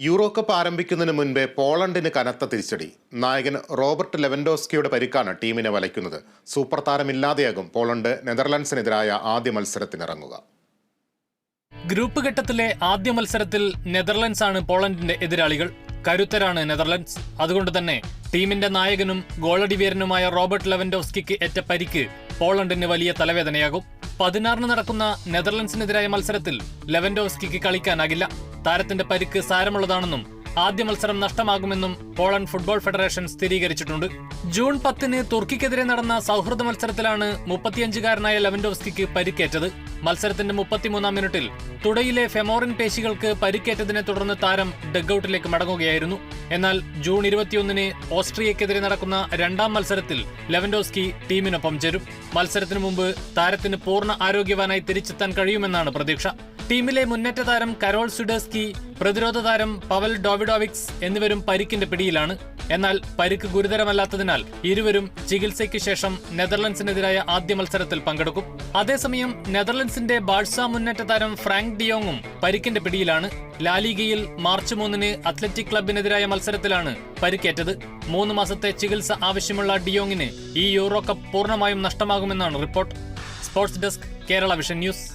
Euro cup ആരംഭിക്കുന്നതിന് മുൻപേ പോളണ്ടിന് കനത്ത തിരിച്ചടി. നായകൻ റോബർട്ട് ലെവൻഡോസ്കിയുടെ പരിക്കാണ് ടീമിനെ വലയ്ക്കുന്നത്. സൂപ്പർ താരമില്ലാതെയാകും പോളണ്ട് നെതർലാൻഡ്സിനെതിരായ ആദ്യ മത്സരത്തിനിറങ്ങുക. ഗ്രൂപ്പ് ഘട്ടത്തിലെ ആദ്യ മത്സരത്തിൽ നെതർലൻഡ്സ് ആണ് പോളണ്ടിന്റെ എതിരാളികൾ. കരുത്തരാണ് നെതർലൻഡ്സ്. അതുകൊണ്ട് തന്നെ ടീമിന്റെ നായകനും ഗോളടിവീരനുമായ റോബർട്ട് ലെവൻഡോസ്കിക്ക് ഏറ്റ പരിക്ക് പോളണ്ടിന് വലിയ തലവേദനയാകും. പതിനാറിന് നടക്കുന്ന നെതർലൻഡ്സിനെതിരായ മത്സരത്തിൽ ലെവൻഡോസ്കിക്ക് കളിക്കാനാകില്ല. താരത്തിന്റെ പരിക്ക് സാരമുള്ളതാണെന്നും ആദ്യ മത്സരം നഷ്ടമാകുമെന്നും പോളണ്ട് ഫുട്ബോൾ ഫെഡറേഷൻ സ്ഥിരീകരിച്ചിട്ടുണ്ട്. ജൂൺ പത്തിന് തുർക്കിക്കെതിരെ നടന്ന സൗഹൃദ മത്സരത്തിലാണ് മുപ്പത്തിയഞ്ചുകാരനായ ലെവൻഡോവ്സ്കിക്ക് പരിക്കേറ്റത്. മത്സരത്തിന്റെ മുപ്പത്തിമൂന്നാം മിനിറ്റിൽ തുടയിലെ ഫെമോറിൻ പേശികൾക്ക് പരിക്കേറ്റതിനെ തുടർന്ന് താരം ഡഗ്ഔട്ടിലേക്ക് മടങ്ങുകയായിരുന്നു. എന്നാൽ ജൂൺ ഇരുപത്തിയൊന്നിന് ഓസ്ട്രിയക്കെതിരെ നടക്കുന്ന രണ്ടാം മത്സരത്തിൽ ലെവൻഡോസ്കി ടീമിനൊപ്പം ചേരും. മത്സരത്തിനു മുമ്പ് താരത്തിന് പൂർണ ആരോഗ്യവാനായി തിരിച്ചെത്താൻ കഴിയുമെന്നാണ് പ്രതീക്ഷ. ടീമിലെ മുന്നേറ്റ താരം കരോൾ സുഡേസ്കി പ്രതിരോധ താരം പവൽ ഡോവിഡോവിക്സ് എന്നിവരും പരിക്കിന്റെ പിടിയിലാണ്. എന്നാൽ പരിക്ക് ഗുരുതരമല്ലാത്തതിനാൽ ഇരുവരും ചികിത്സയ്ക്ക് ശേഷം നെതർലൻഡ്സിനെതിരായ ആദ്യ മത്സരത്തിൽ പങ്കെടുക്കും. അതേസമയം നെതർലൻഡ്സിന്റെ ബാഴ്സ മുന്നേറ്റ താരം ഫ്രാങ്ക് ഡിയോങ്ങും പരിക്കിന്റെ പിടിയിലാണ്. ലാലിഗയിൽ മാർച്ച് മൂന്നിന് അത്ലറ്റിക് ക്ലബിനെതിരായ മത്സരത്തിലാണ് പരിക്കേറ്റത്. മൂന്ന് മാസത്തെ ചികിത്സ ആവശ്യമുള്ള ഡിയോങ്ങിന് ഈ യൂറോ കപ്പ് പൂർണമായും നഷ്ടമാകുമെന്നാണ് report. Sports desk Kerala vision news.